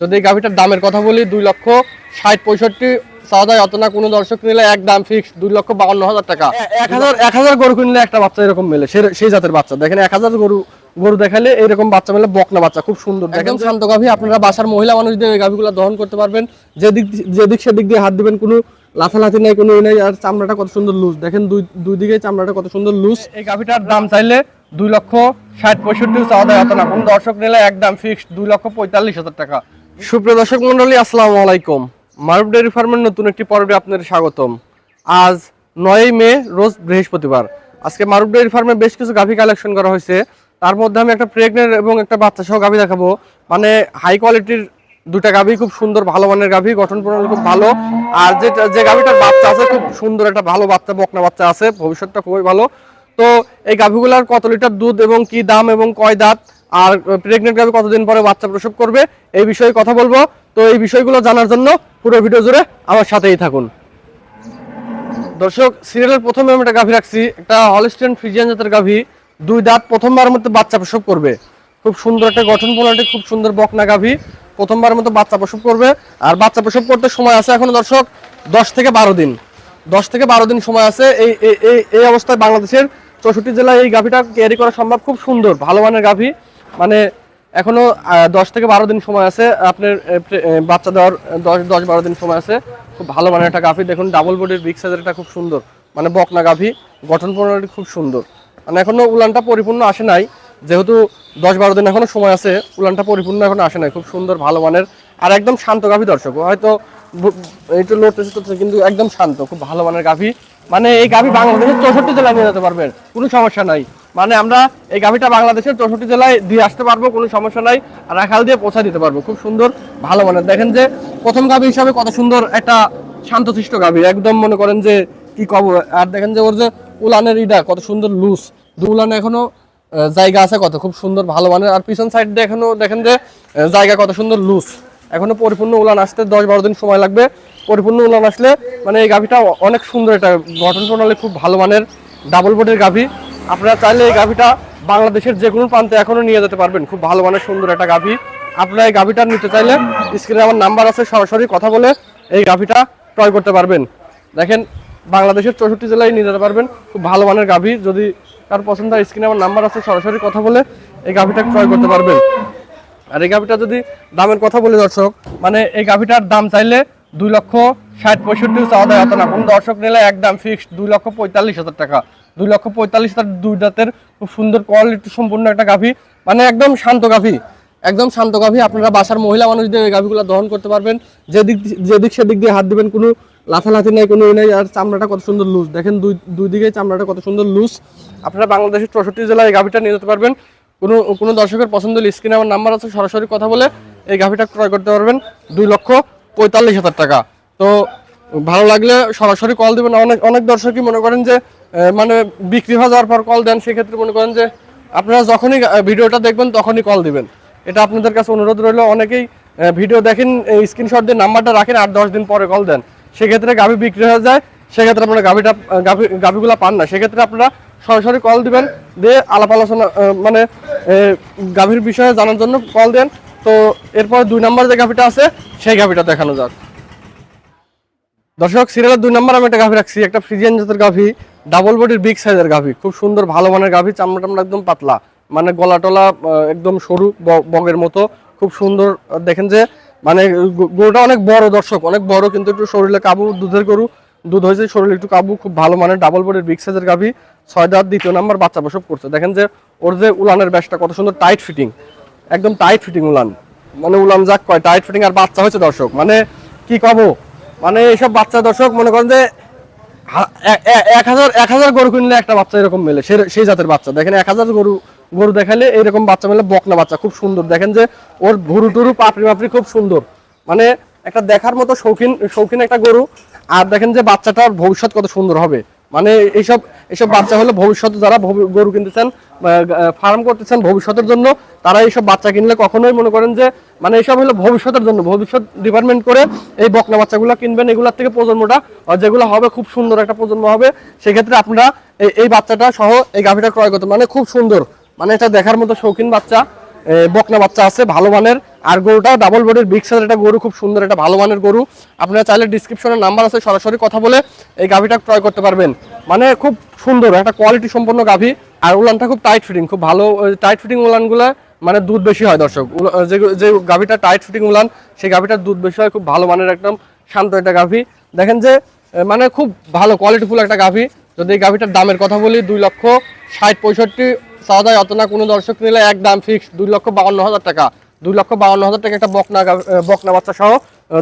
যদি এই গাভিটার দামের কথা বলি দুই লক্ষ ষাট পঁয়ষট্টি চাওয়া যায় অত না কোনো দর্শক নিলে এক দাম ফিক্সড দুই লক্ষ বাউন্ন হাজার টাকা। এক হাজার এক হাজার গরু কিনলে একটা বাচ্চা এরকম মেলে সেই জাতের বাচ্চা। দেখেন এক হাজার গরু গরু দেখালে এরকম বাচ্চা মেলে বকনা বাচ্চা খুব সুন্দর। একদম শান্ত গাভী আপনারা বাসার মহিলা মানুষ দিয়ে এই গাভীগুলো দহন করতে পারবেন। যেদিক যেদিক সেদিক দিয়ে হাত দিবেন কোনো লাথালাথি নাই কোনো নাই আর চামড়াটা কত সুন্দর লুজ দেখেন দুই দুই দিকে চামড়াটা কত সুন্দর লুজ এই গাভীটার দাম চাইলে দুই লক্ষ ষাট পঁয়ষট্টি চাওয়া যায় অত না কোনো দর্শক নিলে একদম ফিক্সড দুই লক্ষ পঁয়তাল্লিশ হাজার টাকা। সুপ্রিয় দর্শক মন্ডলী, আসসালামু আলাইকুম। মারুফ ডেয়ারি ফার্মের নতুন একটি পর্বে আপনাদের স্বাগতম। আজ নয়ই মে, রোজ বৃহস্পতিবার। আজকে মারুফ ডেয়ারি ফার্মে বেশ কিছু গাভী কালেকশন করা হয়েছে। তার মধ্যে আমি একটা প্রেগনেন্ট এবং একটা বাচ্চা সহ গাভী দেখাবো। মানে হাই কোয়ালিটির দুটা গাভী, খুব সুন্দর ভালো মানের গাভী, গঠন প্রণালী খুব ভালো। আর যেটা যে গাভীটার বাচ্চা আছে, খুব সুন্দর একটা ভালো বাচ্চা, বকনা বাচ্চা আছে। ভবিষ্যৎটা খুবই ভালো। তো এই গাভীগুলার কত লিটার দুধ এবং কি দাম এবং কয় দাঁত? আর প্রেগনেন্ট গাভী কতদিন পরে বাচ্চা প্রসব করবে, এই বিষয়ে কথা বলব। তো এই বিষয়গুলো জানার জন্য পুরো ভিডিও জুড়ে আমার সাথেই থাকুন। দর্শক সিরিয়ালের প্রথমে আমি একটা গাভী রাখছি। একটা হলিস্টেন ফ্রিজিয়ান জাতের গাভী। দুই দাঁত, প্রথমবার মধ্যে বাচ্চা প্রসব করবে। খুব সুন্দর একটা গঠন প্রণালী খুব সুন্দর বকনা গাভী। প্রথমবার মতো বাচ্চা প্রসব করবে। আর বাচ্চা প্রসব করতে সময় আছে এখনও দর্শক দশ থেকে বারো দিন। দশ থেকে বারো দিন সময় আছে। এই এই অবস্থায় বাংলাদেশের চৌষট্টি জেলায় এই গাভীটা ক্যারি করা সম্ভব। খুব সুন্দর, ভালো মানের গাভী। মানে এখনও দশ থেকে বারো দিন সময় আছে। আপনার বাচ্চা দেওয়ার দশ দশ বারো দিন সময় আছে। খুব ভালো মানের একটা গাভী। দেখুন ডাবল বডির বিগ সাইজের একটা খুব সুন্দর। মানে বকনা গাভী। গঠন প্রণালী খুব সুন্দর। মানে এখনও উলানটা পরিপূর্ণ আসে নাই। যেহেতু দশ বারো দিন এখনও সময় আছে, উলানটা পরিপূর্ণ এখনও আসে নাই। খুব সুন্দর, ভালো মানের। আর একদম শান্ত গাভী দর্শক। হয়তো একটু লড়তেছে তো কিন্তু একদম শান্ত। খুব ভালো মানের গাভী। মানে এই গাভী বাংলাদেশের চৌষট্টি জেলায় নিয়ে যেতে পারবেন। কোনো সমস্যা নাই। মানে আমরা এই গাভীটা বাংলাদেশের চৌষট্টি জেলায় দিয়ে আসতে পারব, কোনো সমস্যা নাই। রাখাল দিয়ে পৌঁছা দিতে পারব। খুব সুন্দর, ভালো মানের। দেখেন যে প্রথম গাভী হিসাবে কত সুন্দর একটা শান্তশিষ্ট গাভী। একদম মনে করেন যে কি কব, আর দেখেন যে ওর যে উলানের ইটা কত সুন্দর লুজ দু উলানে এখনও জায়গা আছে কত, খুব সুন্দর, ভালো মানের। আর পিছন সাইড এখনও দেখেন যে জায়গা কত সুন্দর লুজ এখনও পরিপূর্ণ উলান আসতে দশ বারো দিন সময় লাগবে। পরিপূর্ণ উলান আসলে মানে এই গাভীটা অনেক সুন্দর একটা গঠন প্রণালী, খুব ভালো মানের। ডাবল বডির গাভী। আপনারা চাইলে এই গাভীটা বাংলাদেশের যে কোনো প্রান্তে এখনও নিয়ে যেতে পারবেন। খুব ভালো মানের সুন্দর একটা গাভী। আপনারা এই গাভীটা নিতে চাইলে স্ক্রিনে আমার নাম্বার আছে, সরাসরি কথা বলে এই গাভীটা ক্রয় করতে পারবেন। দেখেন, বাংলাদেশের চৌষট্টি জেলায় নিয়ে যেতে পারবেন। খুব ভালো মানের গাভী। যদি তার পছন্দ হয়, স্ক্রিনে আমার নাম্বার আছে, সরাসরি কথা বলে এই গাভীটা ক্রয় করতে পারবেন। আর এই গাভিটা যদি দামের কথা বলে দর্শক মানে এই গাভিটার দাম চাইলে দুই লক্ষ ষাট পঁয়ষট্টি চাওয়া যায় অত না। কোনো দর্শক নিলে একদম ফিক্সড দুই লক্ষ পঁয়তাল্লিশ হাজার টাকা। দুই লক্ষ পঁয়তাল্লিশ হাজার দুই দাঁতের খুব সুন্দর কোয়ালিটি সম্পূর্ণ একটা গাভি। মানে একদম শান্ত গাভি। একদম শান্ত গাভি। আপনারা বাসার মহিলা মানুষদের এই গাভিগুলো দহন করতে পারবেন। যেদিক যেদিক সেদিক দিয়ে হাত দিবেন, কোনো লাথালাথি নেই, কোনো নেই। আর চামড়াটা কত সুন্দর লুজ দেখেন দুই দুই দিকে চামড়াটা কত সুন্দর লুজ আপনারা বাংলাদেশের চৌষট্টি জেলায় এই গাভিটা নিয়ে যেতে পারবেন। কোনো কোনো দর্শকের পছন্দ হলে স্ক্রিনে আমার নাম্বার আছে, সরাসরি কথা বলে এই গাভিটা ক্রয় করতে পারবেন। দুই লক্ষ পঁয়তাল্লিশ হাজার টাকা। তো ভালো লাগলে সরাসরি কল দেবেন। অনেক অনেক দর্শকই মনে করেন যে মানে বিক্রি হয়ে যাওয়ার পর কল দেন, সেক্ষেত্রে মনে করেন যে, আপনারা যখনই ভিডিওটা দেখবেন তখনই কল দিবেন। এটা আপনাদের কাছে অনুরোধ রইল, অনেকেই ভিডিও দেখেন স্ক্রিনশট দিয়ে নাম্বারটা রাখেন আট দশ দিন পরে কল দেন। সেক্ষেত্রে গাভি বিক্রি হয়ে যায়, সেক্ষেত্রে আপনারা গাভিটা গাভি, গাভিগুলো পান না। সেক্ষেত্রে আপনারা সরাসরি কল দিবেন, দিয়ে আলাপ আলোচনা মানে গাভীর বিষয়ে জানার জন্য কল দেন। তো এরপর দুই নম্বর যে গাভিটা আছে, সেই গাভিটা দেখানো যাক। দর্শক সিরিয়ালের দুই নম্বর আমি একটা গাভী রাখছি, একটা ফ্রিজিয়ান জাতের গাভী ডাবল বডির বিগ সাইজের গাভী, খুব সুন্দর ভালো মানের গাভী, চামড়া টামড়া একদম পাতলা মানে গলা টলা একদম সরু বগের মতো, খুব সুন্দর দেখেন যে মানে গরুটা অনেক বড় দর্শক, অনেক বড়, কিন্তু একটু শরীরে কাবু, দুধের গরু, দুধ হয়েছে শরীরে একটু কাবু, খুব ভালো মানের ডাবল বডির বিগ সাইজের গাভী, ছয় দাঁত, দ্বিতীয় নাম্বার বাচ্চা প্রসব করছে। দেখেন যে, ওর যে উলানের ব্যাসটা, কত সুন্দর টাইট ফিটিং একদম টাইট ফিটিং উলান মানে উলান যাক কয় টাইট ফিটিং আর বাচ্চা হয়েছে দর্শক মানে কি কব? মানে এইসব বাচ্চা দর্শক মনে করেন যে এক হাজার এক হাজার গরু কিনলে একটা বাচ্চা এরকম মেলে সেই জাতের বাচ্চা। দেখেন এক হাজার গরু গরু দেখালে এরকম বাচ্চা মেলে, বকনা বাচ্চা, খুব সুন্দর। দেখেন যে, ওর ভুরু টুরু পাপড়ি পাপড়ি খুব সুন্দর। মানে একটা দেখার মতো শৌখিন শৌখিন একটা গরু। আর দেখেন যে বাচ্চাটার ভবিষ্যৎ কত সুন্দর হবে। মানে এইসব এইসব বাচ্চা হলো ভবিষ্যতে যারা গরু কিনতেছেন ফার্ম করতেছেন ভবিষ্যতের জন্য, তারা এইসব বাচ্চা কিনলে কখনোই মনে করেন যে মানে এইসব হলো ভবিষ্যতের জন্য। ভবিষ্যৎ ডিপার্টমেন্ট করে এই বকনা বাচ্চাগুলো কিনবেন, এগুলোর থেকে প্রজন্মটা যেগুলো হবে খুব সুন্দর একটা প্রজন্ম হবে। সেক্ষেত্রে আপনারা এই বাচ্চাটা সহ এই গাভিটা ক্রয় করতে মানে খুব সুন্দর। মানে এটা দেখার মতো শৌখিন বাচ্চা। বকনা বাচ্চা আছে, ভালো মানের। আর গরুটা ডাবল বডির বিগ সাইজের একটা গরু, খুব সুন্দর একটা ভালো মানের গরু। আপনারা চাইলে ডিসক্রিপশনে নাম্বার আছে, সরাসরি কথা বলে এই গাভিটা ক্রয় করতে পারবেন। মানে খুব সুন্দর, একটা কোয়ালিটি সম্পন্ন গাভি। আর উলানটা খুব টাইট ফিটিং খুব ভালো টাইট ফিটিং উলানগুলো মানে দুধ বেশি হয় দর্শক। যে যে গাভিটা টাইট ফিটিং উলান, সেই গাভিটার দুধ বেশি হয়, খুব ভালো মানের একদম শান্ত একটা গাভি। দেখেন যে মানে খুব ভালো কোয়ালিটিফুল একটা গাভি। যদি এই গাভিটার দামের কথা বলি, দুই লক্ষ ষাট পঁয়ষট্টি যায় অত না কোনো দর্শক নিলে এক দাম ফিক্স দুই লক্ষ বাউন্ন হাজার টাকা। দুই লক্ষ বাউন্ন হাজার টাকা একটা বকনা বকনা বাচ্চা সহ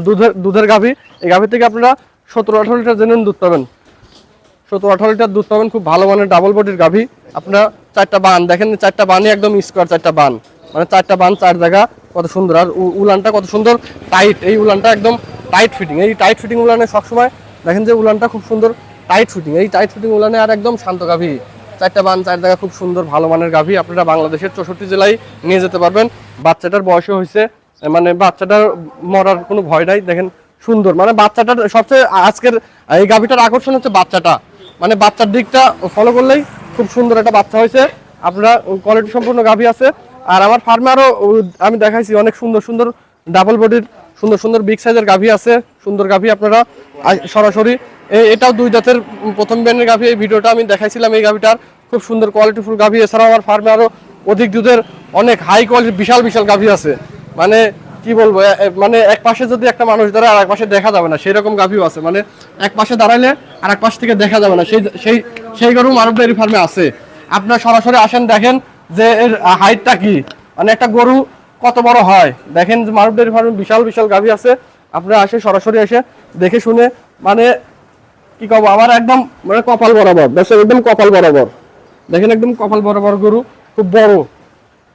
দুধের দুধের গাভী। এই গাভি থেকে আপনারা সতেরো আঠারো লিটার জেনুইন দুধ পাবেন। সতেরো আঠারো লিটার দুধ পাবেন খুব ভালো মানের ডাবল বডির গাভি। আপনারা চারটা বান, দেখেন চারটা বানই একদম স্কোয়ার চারটা বান। মানে চারটা বান, চার জায়গা, কত সুন্দর। আর উলানটা কত সুন্দর টাইট এই উলানটা একদম টাইট ফিটিং এই টাইট ফিটিং উলানে সবসময় দেখেন যে উলানটা খুব সুন্দর টাইট ফিটিং এই টাইট ফিটিং উলানে আর একদম শান্ত গাভি। চারটা বান চার জায়গা খুব সুন্দর ভালো মানের গাভি। আপনারা বাংলাদেশের চৌষট্টি জেলায় নিয়ে যেতে পারবেন। বাচ্চাটার বয়সও হয়েছে মানে বাচ্চাটার মরার কোনো ভয় নাই। দেখেন সুন্দর। মানে বাচ্চাটার সবচেয়ে আজকের এই গাভিটার আকর্ষণ হচ্ছে বাচ্চাটা। মানে বাচ্চার দিকটা ফলো করলেই খুব সুন্দর একটা বাচ্চা হয়েছে। আপনারা কোয়ালিটি সম্পূর্ণ গাভি আছে। আর আমার ফার্মে আরও উম, আমি দেখাইছি অনেক সুন্দর সুন্দর ডাবল বডির সুন্দর সুন্দর বিগ সাইজের গাভি আছে। সুন্দর গাভি আপনারা সরাসরি এটাও দুই জাতের প্রথম ব্যান্ডের গাভি। এই ভিডিওটা আমি দেখাইছিলাম এই গাভিটার। খুব সুন্দর কোয়ালিটিফুল গাভি। এছাড়াও আমার ফার্মে আরও অধিক দুধের অনেক হাই কোয়ালিটির বিশাল বিশাল গাভি আছে। মানে কি বলব মানে এক পাশে যদি একটা মানুষ দাঁড়ায় আর এক পাশে দেখা যাবে না সেই রকম গাভিও আছে। মানে এক পাশে দাঁড়াইলে আর এক পাশ থেকে দেখা যাবে না। সেই সেই সেই গরু মানব ডেয়ারি ফার্মে আছে। আপনার সরাসরি আসেন, দেখেন যে এর হাইটটা কি। মানে একটা গরু কত বড় হয়। দেখেন মানব ডেয়ারি ফার্মে বিশাল বিশাল গাভি আছে। আপনারা আসে, সরাসরি এসে দেখে শুনে মানে কি কব? আমার একদম মানে কপাল বরাবর। দেখছেন, একদম কপাল বরাবর। দেখেন, একদম কপাল বরাবর গরু, খুব বড়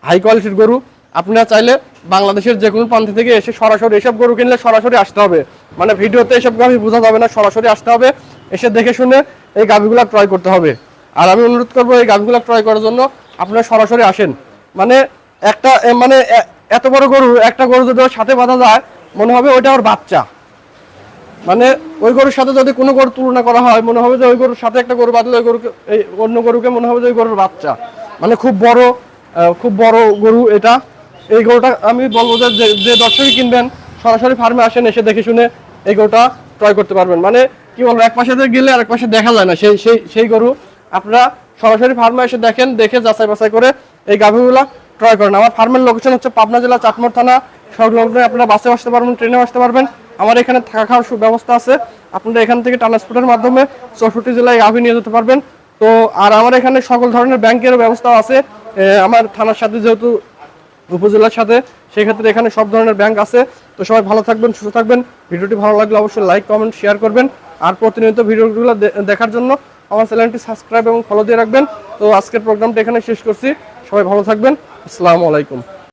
হাই কোয়ালিটির গরু। আপনারা চাইলে বাংলাদেশের যে কোনো প্রান্ত থেকে এসে সরাসরি এসব গরু কিনলে সরাসরি আসতে হবে। মানে ভিডিওতে এসব গাভি বোঝা যাবে না, সরাসরি আসতে হবে। এসে দেখে শুনে এই গাভিগুলা ক্রয় করতে হবে। আর আমি অনুরোধ করব, এই গাভিগুলা ক্রয় করার জন্য আপনারা সরাসরি আসেন। মানে একটা মানে এত বড় গরু, একটা গরু যদি সাথে বাঁধা যায়, মনে হবে ওইটা ওর বাচ্চা। মানে ওই গরুর সাথে যদি কোনো গরু তুলনা করা হয়, মনে হবে যে ওই গরুর সাথে একটা গরু বাঁধলে ওই গরুকে, এই অন্য গরুকে মনে হবে যে ওই গরুর বাচ্চা। মানে খুব বড় খুব বড় গরু এটা। এই গরুটা আমি বলব যে, যে- দর্শকই কিনবেন, সরাসরি ফার্মে আসেন, এসে দেখে শুনে এই গরুটা ক্রয় করতে পারবেন। মানে কি বলব, এক পাশে গেলে আর এক পাশে দেখা যায় না। সেই সেই সেই গরু আপনারা সরাসরি ফার্মে এসে দেখেন, দেখে যাচাই বাছাই করে এই গাভীগুলা ক্রয় করেন। আমার ফার্মের লোকেশন হচ্ছে পাবনা জেলা চাটমোড় থানা। সংলগ্ন আপনারা বাসে আসতে পারবেন ট্রেনে আসতে পারবেন। আমার এখানে থাকা খাওয়ার সুব্যবস্থা আছে। আপনারা এখান থেকে ট্রান্সপোর্টের মাধ্যমে চৌষট্টি জেলায় গাভী নিয়ে যেতে পারবেন। তো, আর আমার এখানে সকল ধরনের ব্যাংকের ব্যবস্থা আছে। আমার থানার সাথে যেহেতু উপজেলার সাথে, সেক্ষেত্রে এখানে সব ধরনের ব্যাংক আছে। তো সবাই ভালো থাকবেন, সুস্থ থাকবেন। ভিডিওটি ভালো লাগলে অবশ্যই লাইক কমেন্ট শেয়ার করবেন। আর প্রতিনিয়ত ভিডিওগুলো দেখার জন্য আমার চ্যানেলটি সাবস্ক্রাইব এবং ফলো দিয়ে রাখবেন। তো আজকের প্রোগ্রামটা এখানে শেষ করছি। সবাই ভালো থাকবেন। আসসালামু আলাইকুম।